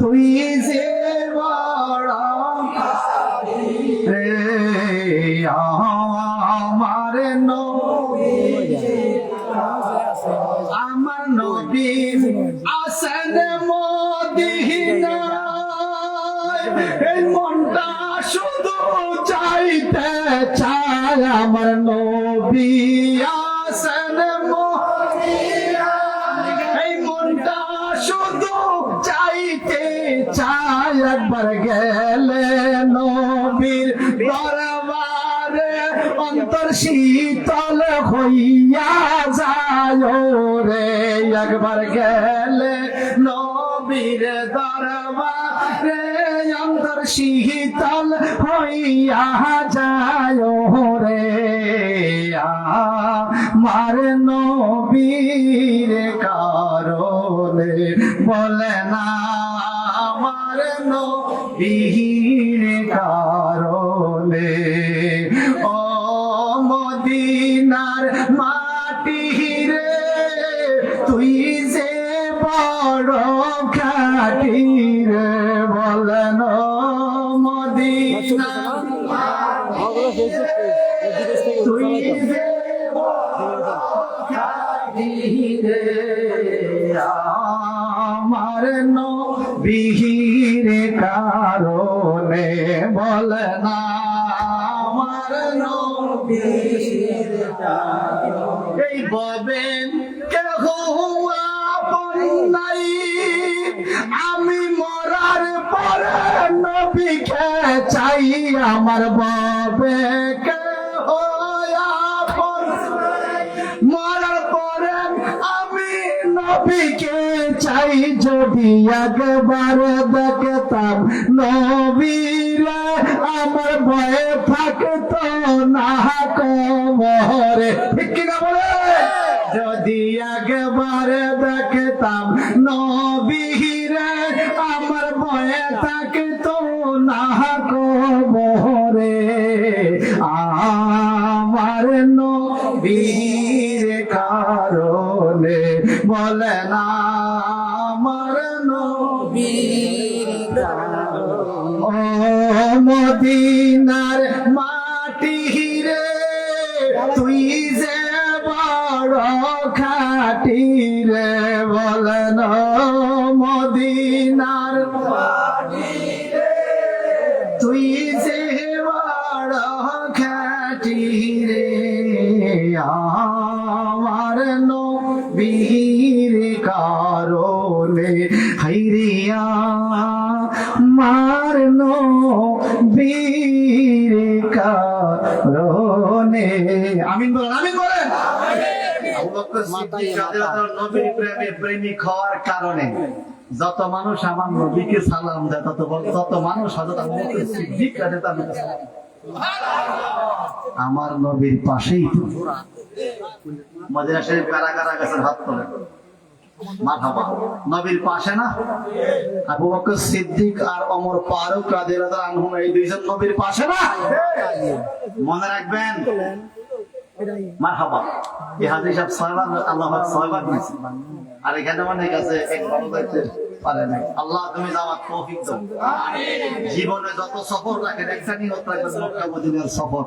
তুই যে বড় রে, আমার আমার নবী আসেন মদিনায় এই মনটা শুধু চাইতে চায় আমার একবার গেলে নবীর দরবারে অন্তর শীতল হইয়া যায় রে একবার গেলে নবীর দরবারে অন্তর শীতল হইয়া যায় রে আমার নবীর কারণে বলে না আমার নবীর কারণে। ও মদিনার মাটি তুই যে বড় খাটি রে বলেন তুই যে আমার নবীর কারণে বল না, আমার নবীর এই ববেন আপন নাই, আমি মরার পরে নবীকে চাই, আমার বাবে নবীকে চাই যদি একবার দেখতাম, নবীরে আমার ভয়ে থাকতো না কবরে। ঠিক কিনা বলে? যদি একবার দেখতাম, নবীরে আমার ভয়ে থাকতো না কবরে। আমার কারণে বলে না আমার নবীর ও মদিনার মাটি রে তুই যে বড় খাটি রে বলেন মদিনার তুই যে বড় খাটি রে আমার নবীর কারণে হাইরিয়া মার নবীর কারণে আমিন বলেন আমিন প্রেমিক হওয়ার কারণে যত মানুষ আমার নবীকে সালাম দেয়, তত তত মানুষ আমার নবীর পাশেই তো। মদিনা শরীফ কারা কারা গেছেন হাত তোলে আল্লাহ তুমি জীবনে যত সফর রাখেন সফর।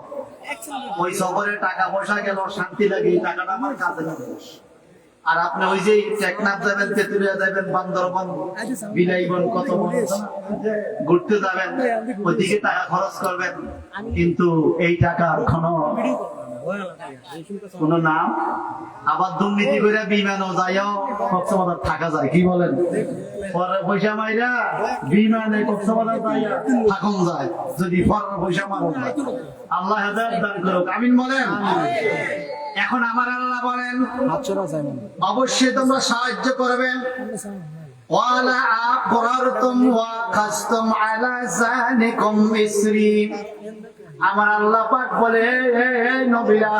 ওই সফরে টাকা পয়সা গেল, শান্তি লাগে টাকাটা আমার কাজে আর আপনি ওই যে টেকনাফ যাবেন তেতুলিয়া যাবেন বান্দরবন বিলাইবন কত? ঘুরতে যাবেন ওইদিকে টাকা খরচ করবেন কিন্তু এই টাকার কোনো কোন নাম? আবার দুর্নীতি করে বিমানও যাইও কক্সবাজার থাকা যায় কি বলেন? পরে পয়সা মাইরা বিমানে কক্সবাজার যাইয়া থাকুন যায় যদি পরের পয়সা মারুন আল্লাহ হেদায়েত দান করুক আমিন বলেন? এখন আমার আল্লাহ বলেন অবশ্যই তোমরা সাহায্য করবে। ওয়ালা আকরারতুম ওয়া খাসতুম আলা জানিকুম ইসরি। আমার আল্লাহ পাক বলে নবীরা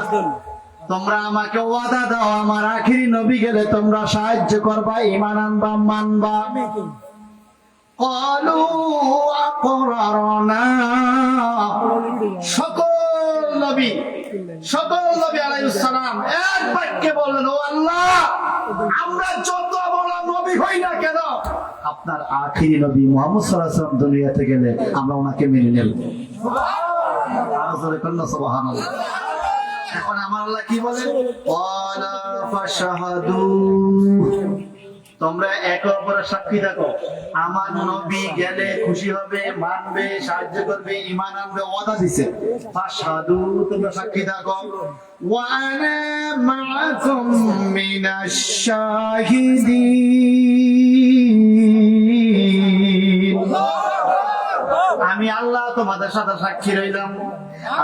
তোমরা আমাকে ওয়াদা দাও আমার আখিরি নবী গেলে তোমরা সাহায্য করবা ইমান আনবা মানবা। সকল নবী সকল নবী আলাইহিস সালাম এক বাক্যে বললেন, ও আল্লাহ, আমরা যত বড় নবী হই না কেন, আপনার আখিরি নবী মুহাম্মদ সাল্লাল্লাহু আলাইহি দুনিয়াতে গেলে আমরা ওনাকে মেনে নেব। সুবহানাল্লাহ সুবহানাল্লাহ। এখন আমার আল্লাহ কি বলে ওয়ালা ফাশহাদু তোমরা একে অপরের সাক্ষী থাকো। আমার নবী গেলে খুশি হবে, মানবে, সাহায্য করবে ইমান আনবে, ওয়াদা দিছে। ফাশহাদু, তোমরা সাক্ষী থাকো। আমি আল্লাহ তোমাদের সাথে সাক্ষী রইলাম।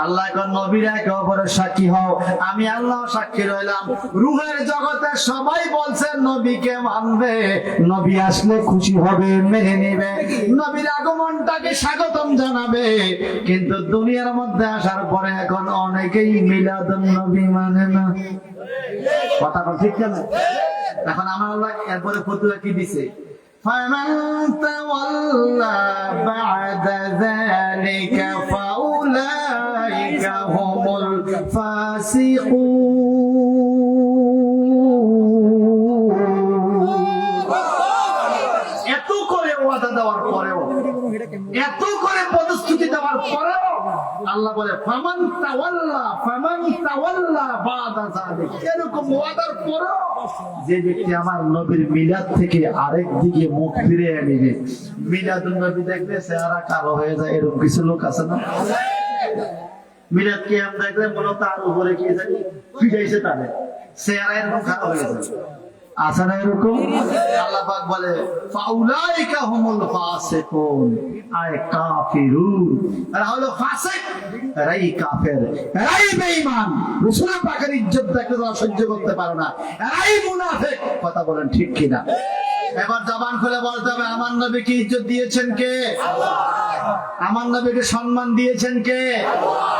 আল্লাহ এখন নবীর একে অপরের সাক্ষী হও আমি আল্লাহ সাক্ষী রইলাম রুহের জগতে সবাই বলছেন নবীকে মানবে নবী আসলে খুশি হবে মেনে নিবে নবীর আগমনটাকে স্বাগতম জানাবে কিন্তু দুনিয়ার মধ্যে আসার পরে এখন অনেকেই মিলাদুন নবী মানে না কথা বল ঠিক কেন এখন আমার আল্লাহ এরপরে ফতুয়া কি দিছে فمن تولى بعد ذلك فأولئك هم الفاسقون এত করে ওয়াদা দেওয়ার পরেও এত করে পদস্তুতি দেওয়ার পরেও আল্লাহ বলে ফামান তাওয়াল্লা ফামান তাওয়াল্লা বাদা যালিক এরকম ওয়াদার পরেও যে ব্যক্তি আমার নবীর মিলাদ থেকে আরেক দিকে মুখ ফিরে নিবে মিলাদুন নবী দেখবে চেহারা কালো হয়ে যায় এরকম কিছু লোক আছে না মিলাদ কি আমরা দেখলে মনে তার উপরে কি জানি ফিরাইছে তাদের চেহারা এরকম খারাপ হয়ে আছে না এরকম? আল্লাহ পাক বলে ফাউলাইকা হুমুল ফাসিকুন। আয় কাফিরুন। এরা হলো ফাসিক এরাই কাফের। এরাই বেঈমান। রাসূল পাকের ইজ্জত তারা সহ্য করতে পারে না। এরাই মুনাফিক। কথা বলেন ঠিক কিনা? এবার জবান খুলে বলতে হবে আমার নবীকে ইজ্জত দিয়েছেন কে? আমার নবীকে সম্মান দিয়েছেন কে? যিকরাক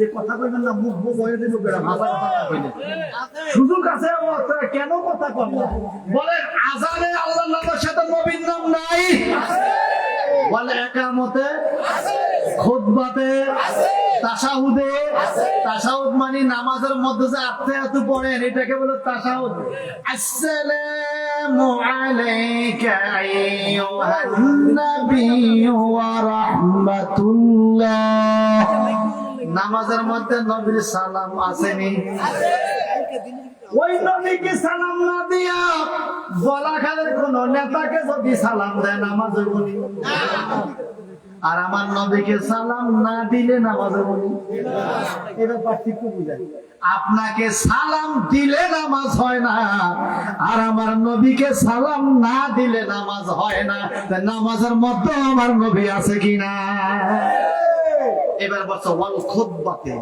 যে কথা কইবেন না, মুখ মুখ হয়ে দেব সুযোগ আছে কেন কথা কন বলেন আজানে আল্লাহর সাথে নবীর নাম নাই। বলে তাসাহুদে, তাসাহুদ মানে নামাজের মধ্যে যে আত্মে এত পড়েন, এটাকে বলে তাসাহুদ। আসসালামু আলাইকা আইয়ুহান ওয়া রাহমাতুল্লাহ। নামাজের মধ্যে নবীর সালাম আসেনি। ওই নবীকে সালাম না দিয়া বলাখালের কোন নেতাকে যদি সালাম দেয়, নামাজ বলি আর আমার নবীকে সালাম না দিলে নামাজ বলি এটা পার্থক্য বুঝায় আপনাকে সালাম দিলে নামাজ হয় না, আর আমার নবীকে সালাম না দিলে নামাজ হয় না। নামাজের মধ্যে আমার নবী আছে কিনা? এবার বলছে, ওয়াল খুতবাতে।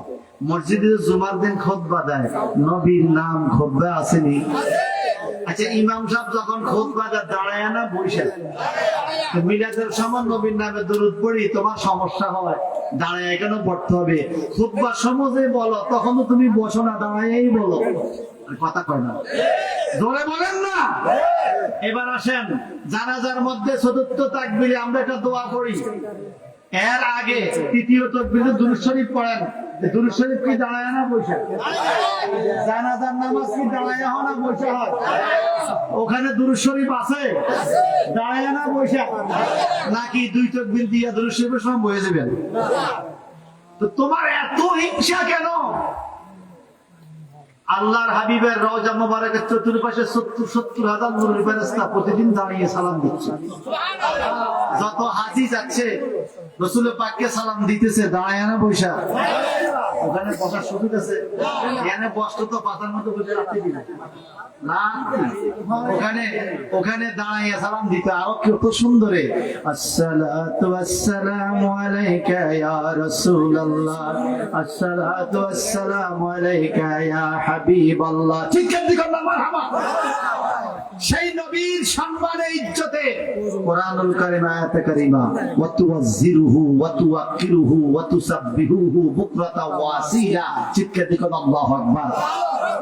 মসজিদে জুমার দিন খুতবা দেয়। নবীর নাম খুতবা আসেনি। আচ্ছা ইমাম সাহেব যখন দেয় দাঁড়ায় না, বসে মিলাদের সময় নবীর নামে দরুদ পড়ি, তোমার সমস্যা হয়। দাঁড়ায় কেন পড়তে হবে? খুতবার সমাজে বলো তখন তুমি বসো না দাঁড়াই বলো। কথা কয় না। জোরে বলেন না। এবার আসেন, জানাজার মধ্যে চতুর্থ তাকবিরে আমরা একটা দোয়া করি। এর আগে তৃতীয় তকবিরে দুরুদ শরীফ পড়েন। দুরুদ শরীফ কি দাঁড়ায় না বসে? জানাজার নামাজ কি দাঁড়ায় না বসে হয়? ওখানে দুরুদ শরীফ আছে? দাঁড়ায় না বসে? নাকি দুই তকবির দিয়ে দুরুদ শরীফের সময় বয়ে দেবেন তো তোমার এত হিংসা কেন? আল্লাহর হাবিবের রওজা মোবারকের চতুর্পাশে সত্তর সত্তর হাজার নুরুল ফেরেস্তা প্রতিদিন দাঁড়িয়ে সালাম দিচ্ছে। যত হাজি যাচ্ছে রসুলের পাককে সালাম দিতেছে, দাঁড়ায় না বৈশা ওখানে বসার সুযোগ আছে। এখানে বসতো তো পাতার মতো রাখতে না, ওখানে ওখানে দাঁড়াইয়া সালাম দিতে আরও কত সুন্দরে। আসসালাতু আসসালামু আলাইকা ইয়া রাসূলুল্লাহ। আসসালাতু আসসালামু আলাইকা ইয়া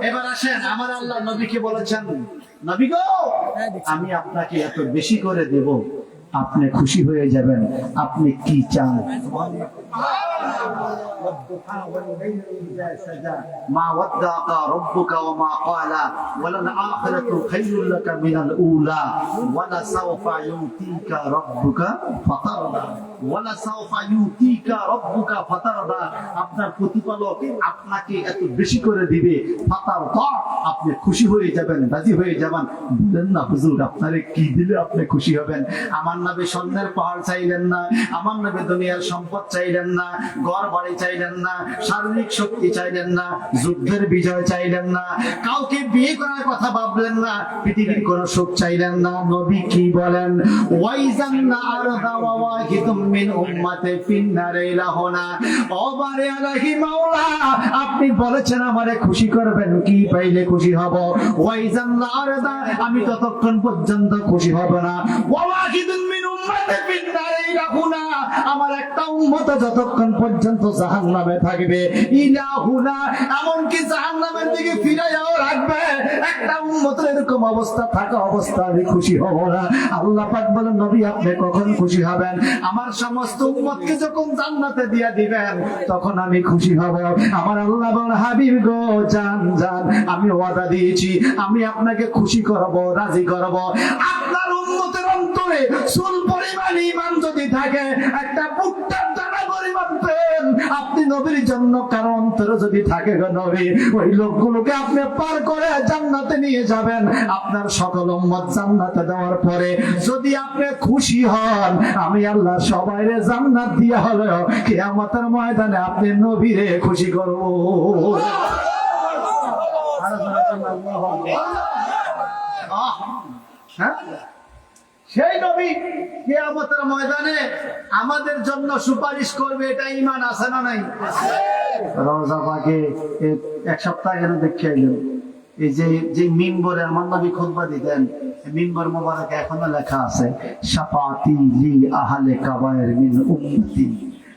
এবার আমার নবীকে বলেছেন আমি আপনাকে এত বেশি করে দেব, আপনি খুশি হয়ে যাবেন, আপনি কি চান? ما ودعك ربك وما قال وللآخرة خير لك من الأولى ولسوف يؤتيك ربك فترضى ولسوف يؤتيك ربك فترضى আপনার প্রতিপালক আপনাকে এত বেশি করে দিবে ফাতার আপনি খুশি হয়ে যাবেন রাজি হয়ে যাবেন বলেন না হুজুর আপনারে কি দিলে আপনি খুশি হবেন আমার নামে স্বর্ণের পাহাড় চাইলেন না আমার নামে দুনিয়ার সম্পদ চাইলেন না ঘর বাড়ি চাইলেন না, শারীরিক শক্তি চাইলেন না, যুদ্ধের বিজয় চাইলেন না, কাউকে বিয়ে করার কথা ভাবলেন না, পৃথিবীর কোন সুখ চাইলেন না, নবী কি বলেন? ওয়াইজান্না আরদা ওয়াহিদুম মিন উম্মাতে ফিন্নারে ইলাহুনা। ওবারে আলাহি মাওলা, আপনি বলেছেন আমারে খুশি করবেন, কি পাইলে খুশি হব? ওয়াইজান্না আরদা, আমি ততক্ষণ পর্যন্ত খুশি হব না। ওয়াহিদুম আমার কখন খুশি হবেন? আমার সমস্ত উম্মতকে যখন জান্নাতে দিয়া দিবেন, তখন আমি খুশি হব। আমার আল্লাহ হাবিব গো জান জান আমি ওয়াদা দিয়েছি, আমি আপনাকে খুশি করব, রাজি করব। আপনার উম্মতের অন্তরে চুল পরিমাণ ইমান যদি থাকে, একটা ভুট্টার দানা পরিমাণ প্রেম আপনি নবীর জন্য কারও অন্তরে যদি থাকে নবী, ওই লোকগুলোকে আপনি পার করে জান্নাতে নিয়ে যাবেন। আপনার সকল উম্মত জান্নাতে দেওয়ার পরে যদি আপনি খুশি হন, আমি আল্লাহ সবাইরে জান্নাত দিয়ে হলেও কিয়ামতের ময়দানে আপনি নবীরে খুশি করব। হ্যাঁ? সেই নবী কেয়ামতের ময়দানে আমাদের জন্য সুপারিশ করবে, এটা ইমান আছে না নাই? রোজা পাকে এক সপ্তাহ কেন দেখে এলেন এই যে যে মিম্বরে আমার নবী খুতবা দিতেন মিম্বর মোবারক এখনও লেখা আছে সাফাতি লি আহলে কাবায়ের মিন উম্মতি।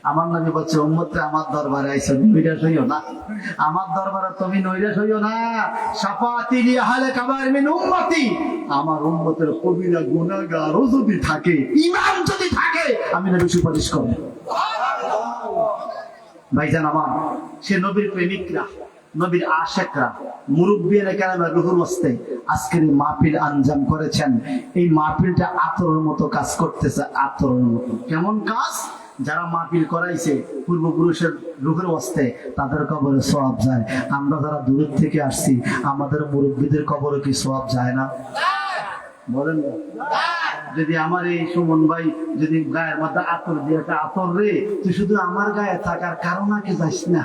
আমার নবী বলছে উম্মতে আমার দরবারে আইসো নৈরাশ হইও না। আমার দরবারে তুমি নৈরাশ হইও না। সাফাতি লি আহলে কাবায়ের মিন উম্মতি। আমার উম্মতের কবিরা গুনাহগারও যদি থাকে ইমান যদি থাকে, আমি নবী সুপারিশ করব। ভাইজান আমার, সে নবীর প্রেমিকরা, নবীর আশেকরা মুরব্বীরা কেন রুহুর বস্তে আজকের এই মাহফিল আঞ্জাম করেছেন। এই মাহফিলটা আতরের মতো কাজ করতেছে, আতরের মতো। কেমন কাজ? যারা মাহফিল করাইছে, পূর্বপুরুষের রুহের অস্তে তাদের কবরে সওয়াব যায়। আমরা যারা দূর থেকে আসছি, আমাদের মুরব্বীদের কবরে কি সওয়াব যায় না? বলেন যদি আমার এই সুমন ভাই যদি গায়ের মধ্যে আতর দিয়ে একটা আতর রে, তুই শুধু আমার গায়ে থাকার কারণ কি যাস না।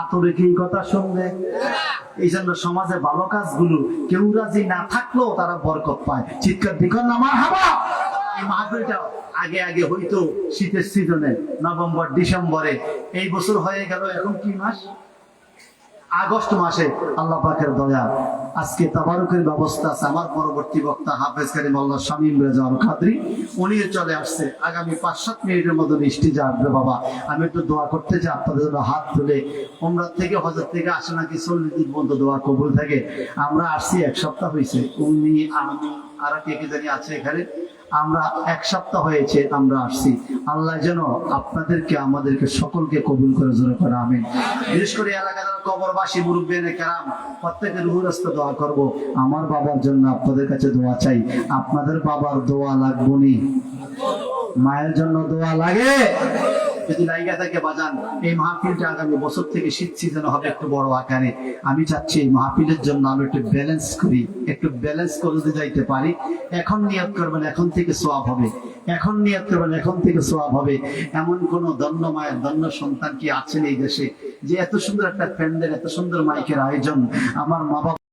আতরে কি কথা শুনবে? এই জন্য সমাজে ভালো কাজগুলো, কেউ রাজি না থাকলেও তারা বরকত পায়। চিৎকার দিকন আমার হাবা আগে আগে হইতো শীতের সিজনে, নভেম্বর, ডিসেম্বরে। এই বছর হয়ে গেল এখন কি মাস? আগস্ট মাসে আল্লাহ পাকের দয়া। আজকে তাবারুকের ব্যবস্থা আছে। আমার পরবর্তী বক্তা হাফেজ কারিম আল্লাহ শামীম রেজাউল খাদরি। উনি চলে আসছে। আগামী পাঁচ সাত মিনিটের মতো বৃষ্টি আসবে বাবা। আমি একটু দোয়া করতে চাই, আপনাদের জন্য হাত তুলে। ওমরা থেকে হজর থেকে আসে নাকি চল্লিশ দিন পর্যন্ত দোয়া কবুল থাকে। আমরা আসছি, এক সপ্তাহ হয়েছে উনি আমি আর কে কে জানি আছে এখানে। আমরা এক সপ্তাহ হয়েছে আমরা আসছি। আল্লাহ যেন আপনাদেরকে, আমাদেরকে সকলকে কবুল করে জোরে করে আমি বিশেষ করে এলাকা যারা কবরবাসী, মুরব্বী কেরাম, প্রত্যেকের রুহরস্ত দোয়া করব। আমার বাবার জন্য আপনাদের কাছে দোয়া চাই। আপনাদের বাবার দোয়া লাগবনি মায়ের জন্য দোয়া লাগে? যদি লাইগা থাকে বাজান, এই মাহফিলটা আগামী বছর থেকে শীত সিজন হবে একটু বড় আকারে। আমি চাচ্ছি এই মাহফিলের জন্য আমি একটু ব্যালেন্স করি, একটু ব্যালেন্স করে যাইতে পারি, এখন নিয়ত করবেন এখন থেকে সোয়াব হবে। এখন নিয়ত করবেন এখন থেকে সোয়াব হবে। এমন কোন দন্য মায়ের দন্য সন্তান কি আছেন এই দেশে? যে এত সুন্দর একটা প্যান্ডেল এত সুন্দর মাইকের আয়োজন আমার মা বাবা